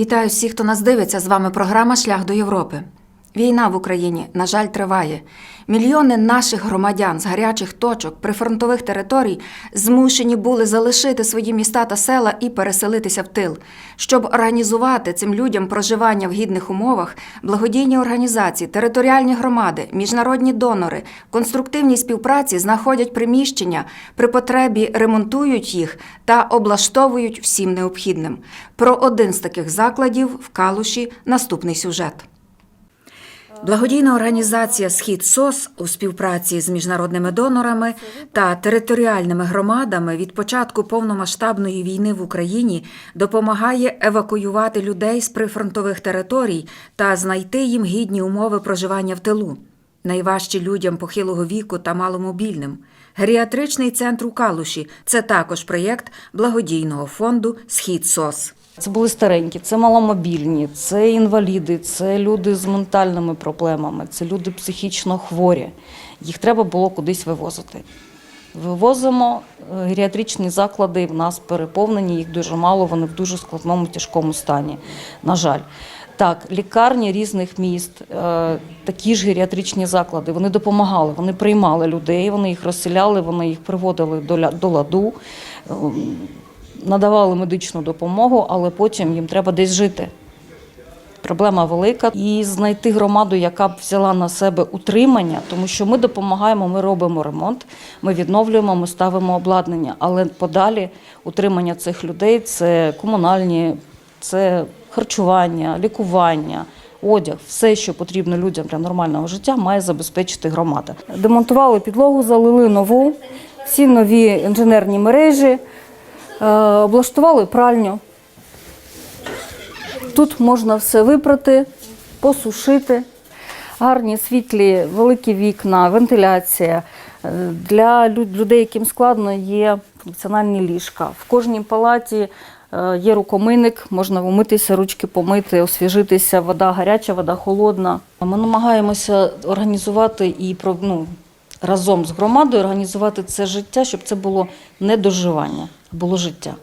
Вітаю всіх, хто нас дивиться. З вами програма Шлях до Європи. Війна в Україні, на жаль, триває. Мільйони наших громадян з гарячих точок прифронтових територій змушені були залишити свої міста та села і переселитися в тил. Щоб організувати цим людям проживання в гідних умовах, благодійні організації, територіальні громади, міжнародні донори, в конструктивній співпраці знаходять приміщення, при потребі ремонтують їх та облаштовують всім необхідним. Про один з таких закладів в Калуші наступний сюжет. Благодійна організація Схід СОС у співпраці з міжнародними донорами та територіальними громадами від початку повномасштабної війни в Україні допомагає евакуювати людей з прифронтових територій та знайти їм гідні умови проживання в тилу. Найважчі людям похилого віку та маломобільним. Геріатричний центр у Калуші це також проєкт благодійного фонду Схід СОС. Це були старенькі, це маломобільні, це інваліди, це люди з ментальними проблемами, це люди психічно хворі. Їх треба було кудись вивозити. Вивозимо е, геріатричні заклади, в нас переповнені, їх дуже мало, вони в дуже складному тяжкому стані. На жаль. Так, лікарні різних міст, е, такі ж геріатричні заклади. Вони допомагали, вони приймали людей, вони їх розселяли, вони їх приводили до ладу, е, надавали медичну допомогу, але потім їм треба десь жити. Проблема велика. І знайти громаду, яка б взяла на себе утримання, тому що ми допомагаємо, ми робимо ремонт, ми відновлюємо, ми ставимо обладнання. Але подалі утримання цих людей це комунальні, це харчування, лікування. Одяг, все, що потрібно людям для нормального життя, має забезпечити громада. Демонтували підлогу, залили нову, всі нові інженерні мережі, облаштували пральню. Тут можна все випрати, посушити. Гарні світлі, великі вікна, вентиляція. Е, Для людей, яким складно, є функціональні ліжка. В кожній палаті е, є рукомийник, можна умитися, ручки помити, освіжитися, вода гаряча, вода холодна. Ми намагаємося організувати і ну, разом з громадою організувати це життя, щоб це було не доживання, було життя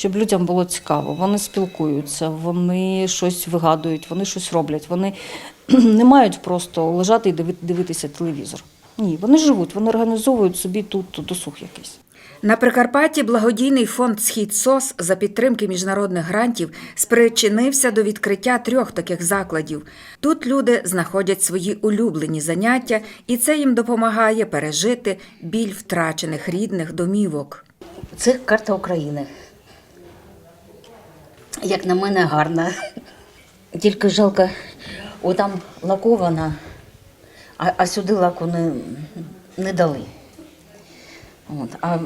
щоб людям було цікаво. Вони спілкуються, вони щось вигадують, вони щось роблять. Вони не мають просто лежати і диви- дивитися телевізор. Ні, вони живуть, вони організовують собі тут досуг якийсь. На Прикарпатті благодійний фонд Схід СОС за підтримки міжнародних грантів спричинився до відкриття трьох таких закладів. Тут люди знаходять свої улюблені заняття, і це їм допомагає пережити біль втрачених рідних домівок. Це карта України. Як на мене, гарна. Тільки жалко, отам лакована, а, а сюди лаку не, не дали. От, а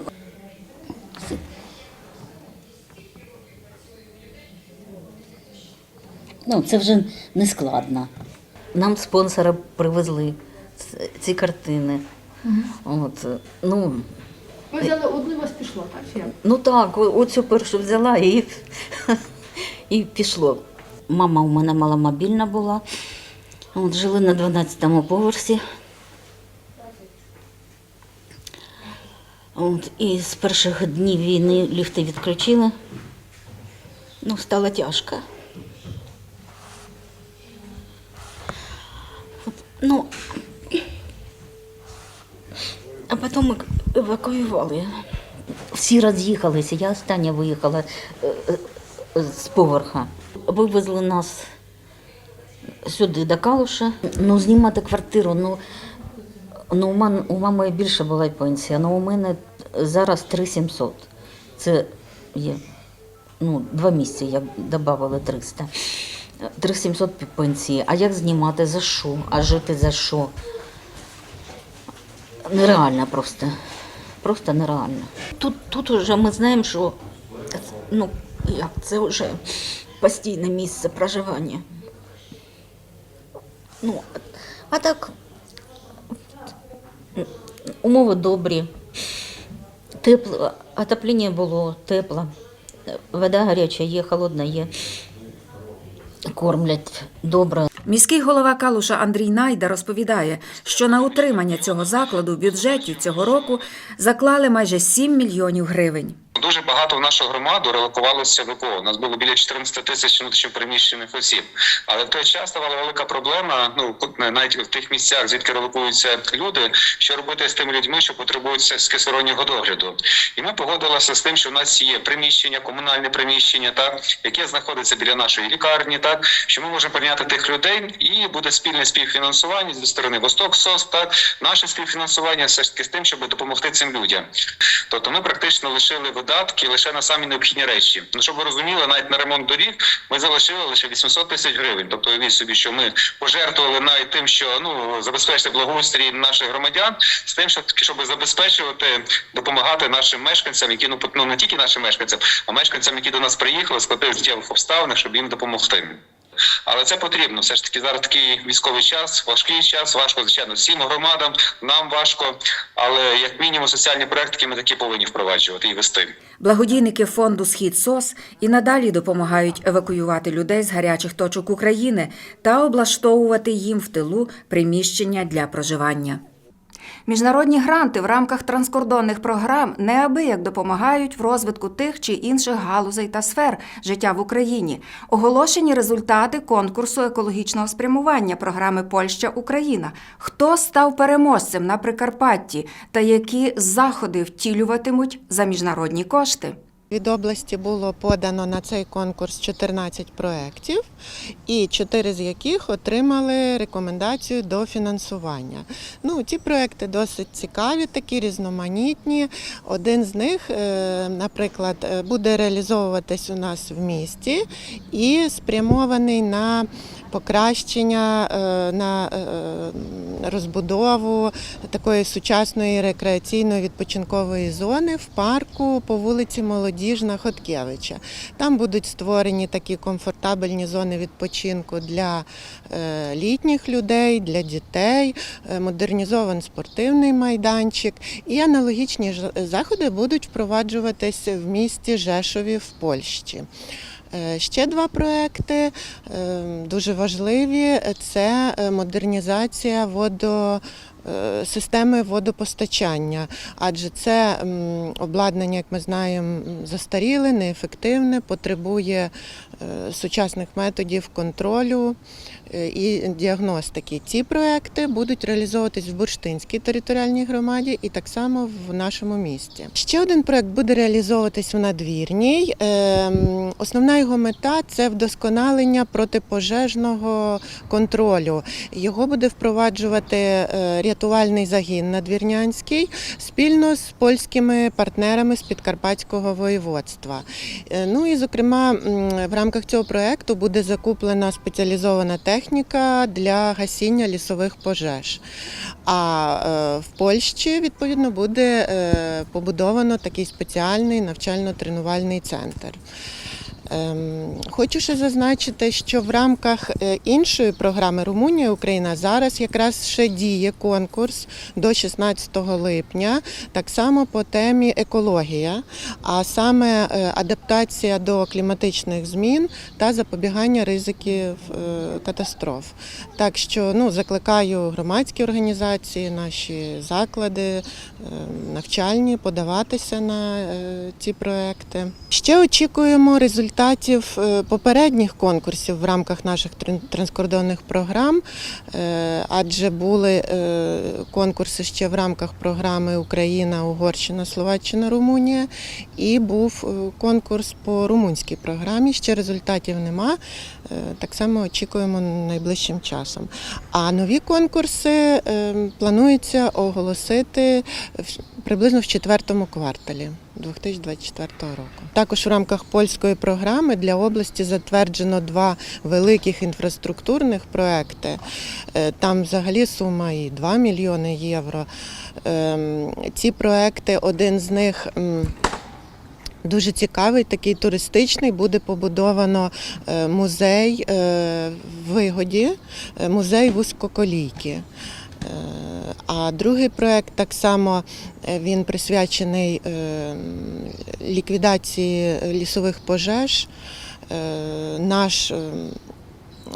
ну, це вже не складно. Нам спонсори привезли ці картини. От, ну, Ви взяли одну і у вас пішло, так? Чи як? Ну так, оцю першу взяла і, і пішло. Мама у мене маломобільна була. От, жили на 12-му поверсі. От, і з перших днів війни ліфти відключили. Ну, стало тяжко. От, ну, а потім евакуювали. Всі роз'їхалися, я остання виїхала е, е, з поверха. Вивезли нас сюди, до Калуша. Ну, знімати квартиру, ну, ну у, мам, у мами більше була пенсія, але у мене зараз 3700. Це є ну, два місяці, як додали 300. 3700 пенсії. А як знімати, за що? А жити за що? Нереально просто. Просто нереально. Тут, тут вже ми знаємо, що ну, як, це вже постійне місце проживання. Ну, а так умови добрі, тепло, отоплення було тепло, вода гаряча є, холодна є, кормлять добре. Міський голова Калуша Андрій Найда розповідає, що на утримання цього закладу в бюджеті цього року заклали майже 7 мільйонів гривень. Дуже багато в нашу громаду релокувалося ВПО. У нас було біля 14 тисяч внутрішньопереміщених осіб. Але в той час ставала велика проблема. Ну навіть в тих місцях, звідки релокуються люди, що робити з тими людьми, що потребують з кисороннього догляду. І ми погодилися з тим, що в нас є приміщення, комунальне приміщення, так яке знаходиться біля нашої лікарні, так що ми можемо прийняти тих людей, і буде спільне співфінансування зі сторони Восток СОС, так наше співфінансування все ж таки з тим, щоб допомогти цим людям. Тобто ми практично лишили видатки лише на самі необхідні речі. Ну щоб ви розуміли, навіть на ремонт доріг ми залишили лише 800 тисяч гривень. Тобто уявіть собі, що ми пожертвували навіть тим, що ну забезпечити благоустрій наших громадян, з тим, що щоб забезпечувати, допомагати нашим мешканцям, які ну ну не тільки нашим мешканцям, а мешканцям, які до нас приїхали, складних життєвих обставинах, щоб їм допомогти. Але це потрібно. Все ж таки зараз такий військовий час, важкий час, важко, звичайно, всім громадам, нам важко. Але як мінімум соціальні проекти ми такі повинні впроваджувати і вести. Благодійники фонду Схід СОС і надалі допомагають евакуювати людей з гарячих точок України та облаштовувати їм в тилу приміщення для проживання. Міжнародні гранти в рамках транскордонних програм неабияк допомагають в розвитку тих чи інших галузей та сфер життя в Україні. Оголошені результати конкурсу екологічного спрямування програми Польща Україна. Хто став переможцем на Прикарпатті та які заходи втілюватимуть за міжнародні кошти? Від області було подано на цей конкурс 14 проєктів, і 4 з яких отримали рекомендацію до фінансування. Ну, ці проекти досить цікаві, такі різноманітні. Один з них, е, наприклад, е, буде реалізовуватись у нас в місті і спрямований на покращення, е, на е, розбудову такої сучасної рекреаційної відпочинкової зони в парку по вулиці Молодіжна Хоткевича. Там будуть створені такі комфортабельні зони відпочинку для е, літніх людей, для дітей, модернізований спортивний майданчик. І аналогічні заходи будуть впроваджуватись в місті Жешові в Польщі. Е, Ще два проекти е, дуже важливі. Це е, модернізація водо. Е, Системи водопостачання, адже це обладнання, як ми знаємо, застаріле, неефективне, потребує е, сучасних методів контролю е, і діагностики. Ці проекти будуть реалізовуватись в Бурштинській територіальній громаді і так само в нашому місті. Ще один проект буде реалізовуватись в надвірній. Основна його мета це вдосконалення протипожежного контролю. Його буде впроваджувати е, рятувальний загін надвірнянський спільно з польськими партнерами з Підкарпатського воєводства. Е, Ну і зокрема в рамках цього проекту буде закуплена спеціалізована техніка для гасіння лісових пожеж. А е, в Польщі відповідно буде е, побудовано такий спеціальний навчально-тренувальний центр. Ем, Хочу ще зазначити, що в рамках е, іншої програми Румунія Україна зараз якраз ще діє конкурс до 16 липня, так само по темі екологія, а саме е, адаптація до кліматичних змін та запобігання ризиків е, катастроф. Так що ну, закликаю громадські організації, наші заклади, е, навчальні подаватися на ці проекти. Ще очікуємо результатів е, попередніх конкурсів в рамках наших тран- транскордонних програм, е, адже були е, конкурси ще в рамках програми Україна, Угорщина, Словаччина, Румунія, і був конкурс по румунській програмі. Ще результатів нема. Так само очікуємо найближчим часом. А нові конкурси планується оголосити приблизно в четвертому кварталі 2024 року. Також в рамках польської програми для області затверджено два великих інфраструктурних проекти. Е, Там взагалі сума і 2 мільйони євро. Ем, Ці проекти, один з них. Дуже цікавий, такий туристичний. Буде побудовано е, музей е, в вигоді, музей вузькоколійки. А другий проект так само е, він присвячений е, ліквідації лісових пожеж. Е, Наш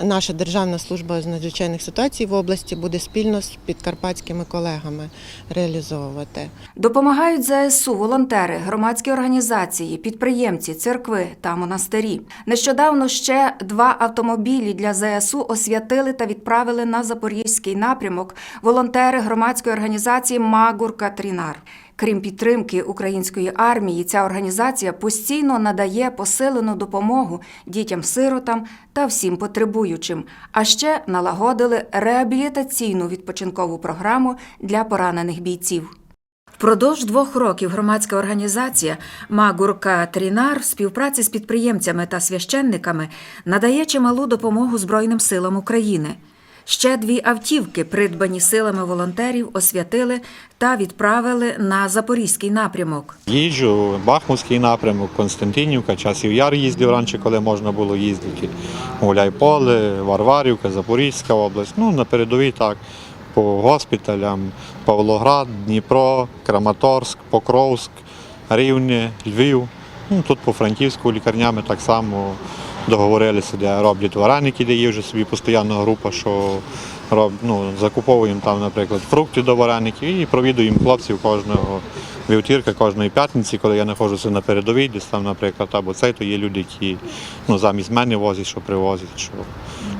наша Державна служба з надзвичайних ситуацій в області буде спільно з підкарпатськими колегами реалізовувати. Допомагають ЗСУ волонтери, громадські організації, підприємці, церкви та монастирі. Нещодавно ще два автомобілі для ЗСУ освятили та відправили на запорізький напрямок волонтери громадської організації Магур Катрінар. Крім підтримки української армії, ця організація постійно надає посилену допомогу дітям-сиротам та всім потребуючим. А ще налагодили реабілітаційну відпочинкову програму для поранених бійців. Впродовж двох років громадська організація Магурка Трінар в співпраці з підприємцями та священниками надає чималу допомогу Збройним силам України. Ще дві автівки, придбані силами волонтерів, освятили та відправили на запорізький напрямок. Їжджу, Бахмутський напрямок, Константинівка, часів Яр їздив раніше, коли можна було їздити. Гуляйполе, Варварівка, Запорізька область. Ну, на передовій так. По госпіталям Павлоград, Дніпро, Краматорськ, Покровськ, Рівне, Львів. Ну, тут по Франківську лікарнями так само договорилися, де роблять вареники, де є вже собі постійна група, що роб, ну, закуповуємо там, наприклад, фрукти до вареників і провідуємо хлопців кожного вівтірка, кожної п'ятниці, коли я знаходжуся на передовій, десь там, наприклад, або цей, то є люди, які ну, замість мене возять, що привозять. Що...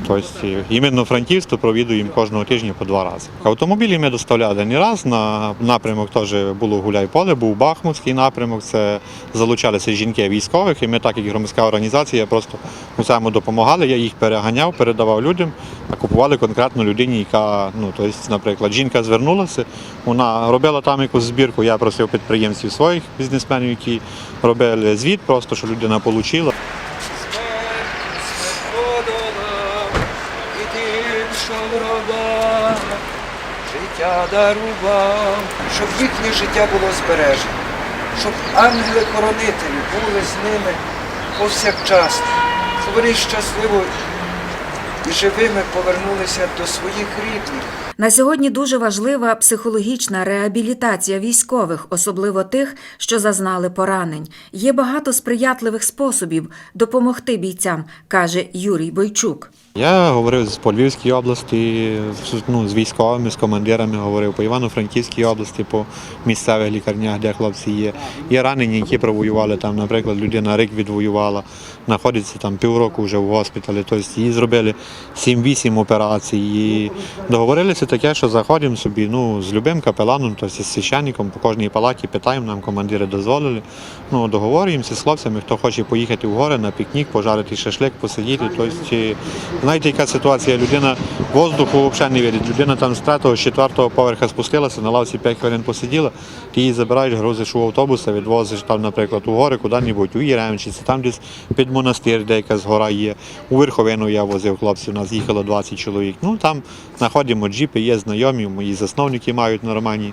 Тобто, іменно Франківську провідуємо кожного тижня по два рази. Автомобілі ми доставляли не раз. На напрямок теж було гуляй-поле, був Бахмутський напрямок. Це залучалися жінки військових, і ми, так як громадська організація, просто у допомагали. Я їх переганяв, передавав людям, а купували конкретно людині, яка, ну, тобто, наприклад, жінка звернулася, вона робила там якусь збірку. Я просив підприємців своїх бізнесменів, які робили звіт, просто що людина отримала. подолав, і тим, що в гробах життя дарував, щоб їхнє життя було збережено, щоб ангели-хоронителі були з ними повсякчас, щоб вони щасливо і живими повернулися до своїх рідних. На сьогодні дуже важлива психологічна реабілітація військових, особливо тих, що зазнали поранень. Є багато сприятливих способів допомогти бійцям, каже Юрій Бойчук. Я говорив з по Львівській області, ну, з військовими, з командирами говорив по Івано-Франківській області, по місцевих лікарнях, де хлопці є. Є ранені, які провоювали там, наприклад, людина рік відвоювала, знаходиться там півроку вже в госпіталі. Тобто їй зробили 7-8 операцій. І договорилися таке, що заходимо собі ну, з любим капеланом, тобто з священником по кожній палаті питаємо, нам командири дозволили. Ну, договорюємося з хлопцями, хто хоче поїхати в гори на пікнік, пожарити шашлик, посидіти. Тобто, знаєте, яка ситуація? Людина воздуху взагалі не видить. Людина там з третього, з четвертого поверха спустилася, на лавці 5 хвилин посиділа, ти її забираєш, грузиш у автобуса, відвозиш там, наприклад, у гори, куди-небудь, у Єремчиці, там десь під монастир, де якась гора є. У Верховину я возив хлопців, у нас їхало 20 чоловік. Ну там знаходимо джіпи, є знайомі, мої засновники мають нормальні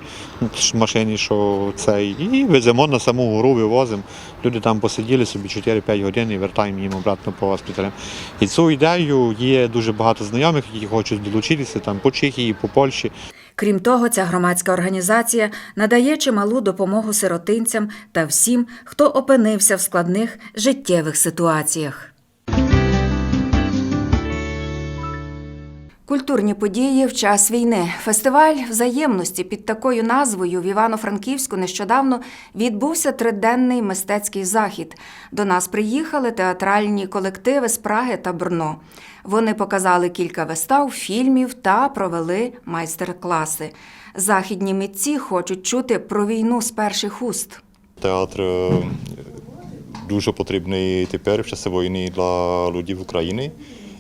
машини, що це. І веземо на саму гору, вивозимо. Люди там посиділи собі 4-5 годин і вертаємо їм обратно по госпіталям. І цю ідею є дуже багато знайомих, які хочуть долучитися там по Чехії, по Польщі. Крім того, ця громадська організація надає чималу допомогу сиротинцям та всім, хто опинився в складних життєвих ситуаціях. Культурні події в час війни. Фестиваль взаємності під такою назвою в Івано-Франківську нещодавно відбувся триденний мистецький захід. До нас приїхали театральні колективи з Праги та Брно. Вони показали кілька вистав, фільмів та провели майстер-класи. Західні митці хочуть чути про війну з перших уст. Театр е, дуже потрібний тепер в часи війни для людей в Україні.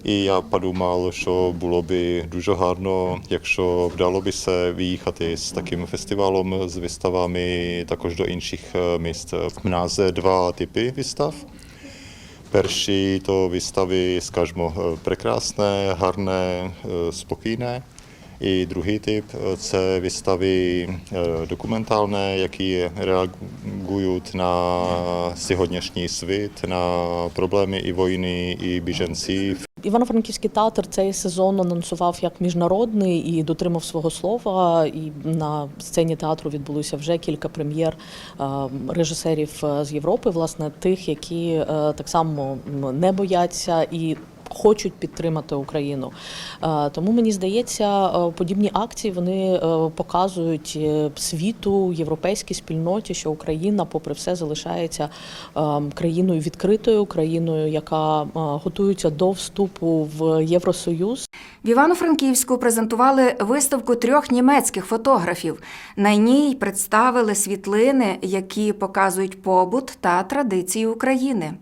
І я подумав, що було б дуже гарно, якщо вдало би се виїхати з таким фестивалем, з виставами також до інших е, міст. У нас два типи вистав. Перші то вистави, скажімо, е, прекрасне, гарне, е, спокійне. І другий тип це вистави документальні, які реагують на сьогоднішній світ, на проблеми і війни, і біженців, Івано-Франківський театр цей сезон анонсував як міжнародний і дотримав свого слова. І на сцені театру відбулося вже кілька прем'єр е, режисерів е, з Європи, власне, тих, які е, так само не бояться і хочуть підтримати Україну. Е, Тому мені здається, е, подібні акції вони е, показують світу, європейській спільноті, що Україна, попри все, залишається країною відкритою, країною, яка готується до вступу в Євросоюз. В Івано-Франківську презентували виставку трьох німецьких фотографів. На ній представили світлини, які показують побут та традиції України.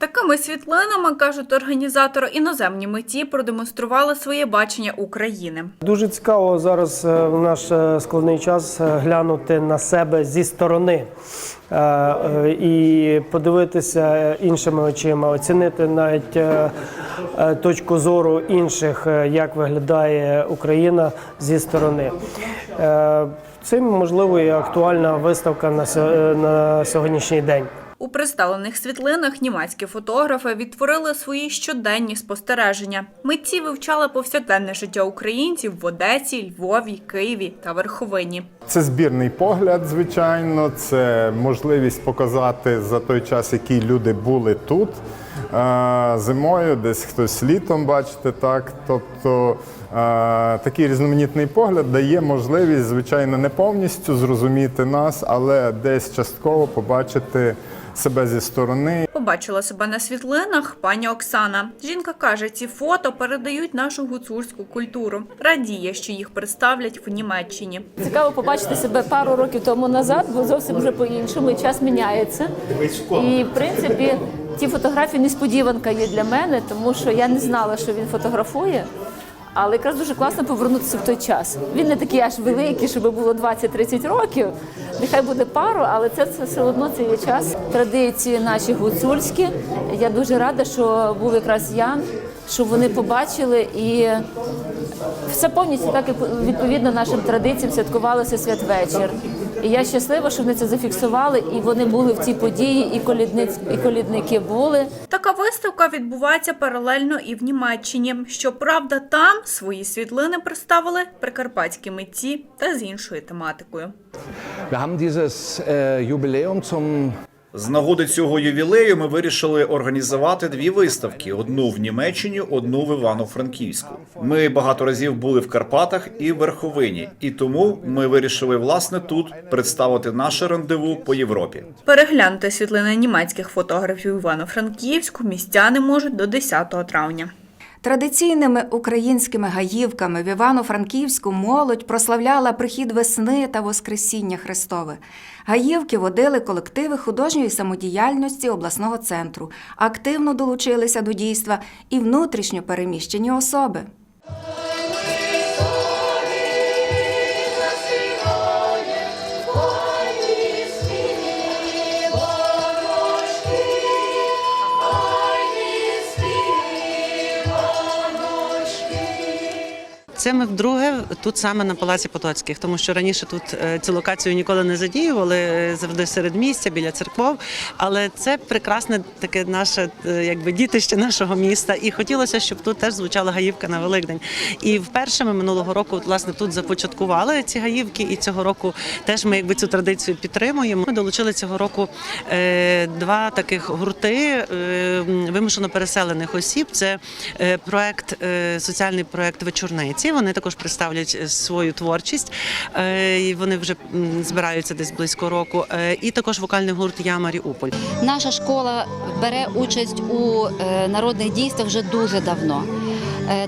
Такими світлинами, кажуть організатори, іноземні митці продемонстрували своє бачення України. Дуже цікаво зараз е, в наш е, складний час е, глянути на себе зі сторони і подивитися іншими очима, оцінити навіть точку зору інших, як виглядає Україна зі сторони. Цим можливо і актуальна виставка на сьогоднішній день. У представлених світлинах німецькі фотографи відтворили свої щоденні спостереження. Митці вивчали повсякденне життя українців в Одесі, Львові, Києві та Верховині. Це збірний погляд, звичайно, це можливість показати за той час, який люди були тут зимою, десь хтось літом, бачите, так. Тобто такий різноманітний погляд дає можливість, звичайно, не повністю зрозуміти нас, але десь частково побачити себе зі сторони. Побачила себе на світлинах пані Оксана. Жінка каже, ці фото передають нашу гуцульську культуру. Радіє, що їх представлять в Німеччині. Цікаво побачити себе пару років тому назад, бо зовсім вже по-іншому, час міняється. І в принципі, ті фотографії несподіванка є для мене, тому що я не знала, що він фотографує. Але якраз дуже класно повернутися в той час. Він не такий аж великий, щоб було 20-30 років. Нехай буде пару, але це, все одно це є час. Традиції наші гуцульські. Я дуже рада, що був якраз Ян, щоб вони побачили і все повністю так, як відповідно нашим традиціям святкувалося святвечір. І я щаслива, що вони це зафіксували, і вони були в цій події, і колідниць, і колідники були. Така виставка відбувається паралельно і в Німеччині. Щоправда, там свої світлини представили прикарпатські митці та з іншою тематикою. З нагоди цього ювілею ми вирішили організувати дві виставки: одну в Німеччині, одну в Івано-Франківську. Ми багато разів були в Карпатах і в Верховині, і тому ми вирішили власне тут представити наше рандеву по Європі. Переглянути світлини німецьких фотографів Івано-Франківську містяни можуть до 10 травня. Традиційними українськими гаївками в Івано-Франківську молодь прославляла прихід весни та Воскресіння Христове. Гаївки водили колективи художньої самодіяльності обласного центру, активно долучилися до дійства і внутрішньо переміщені особи. Це ми вдруге тут саме на Палаці Потоцьких, тому що раніше тут е, цю локацію ніколи не задіювали, е, завжди серед місця, біля церков. Але це прекрасне таке наше е, якби дітище нашого міста. І хотілося, щоб тут теж звучала гаївка на Великдень. І вперше ми минулого року, власне, тут започаткували ці гаївки, і цього року теж ми якби цю традицію підтримуємо. Ми долучили цього року два таких гурти вимушено переселених осіб. Це проект, соціальний проект вечорниці. Вони також представлять е, свою творчість. Е, Вони вже збираються десь близько року. Е, І також вокальний гурт Я Маріуполь. Наша школа бере участь у народних дійствах вже дуже давно.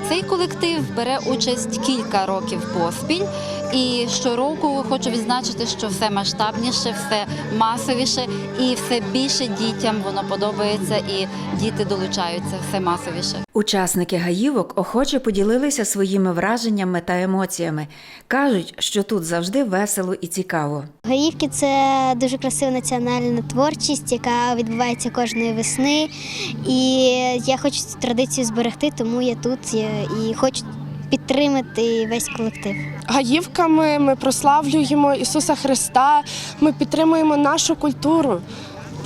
Цей колектив бере участь кілька років поспіль, і щороку хочу відзначити, що все масштабніше, все масовіше і все більше дітям воно подобається, і діти долучаються все масовіше. Учасники гаївок охоче поділилися своїми враженнями та емоціями. Кажуть, що тут завжди весело і цікаво. Гаївки це дуже красива національна творчість, яка відбувається кожної весни. І я хочу цю традицію зберегти, тому я тут і хочу підтримати весь колектив. Гаївками ми прославлюємо Ісуса Христа, ми підтримуємо нашу культуру.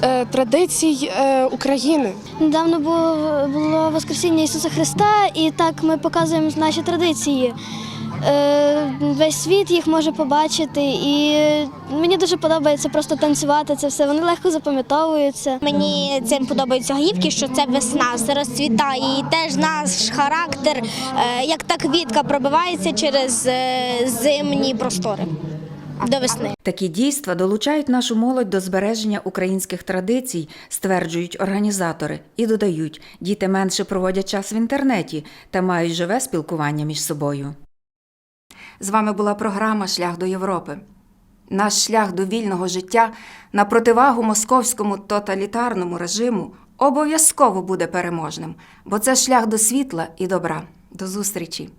е, традицій е, України. Недавно було, було Воскресіння Ісуса Христа, і так ми показуємо наші традиції. Е, Весь світ їх може побачити, і мені дуже подобається просто танцювати це все. Вони легко запам'ятовуються. Мені цим подобаються гаївки, що це весна, все розцвітає, і теж наш характер, е, як та квітка, пробивається через е, зимні простори до весни. Такі дійства долучають нашу молодь до збереження українських традицій, стверджують організатори, і додають, діти менше проводять час в інтернеті та мають живе спілкування між собою. З вами була програма Шлях до Європи. Наш шлях до вільного життя на противагу московському тоталітарному режиму обов'язково буде переможним, бо це шлях до світла і добра. До зустрічі!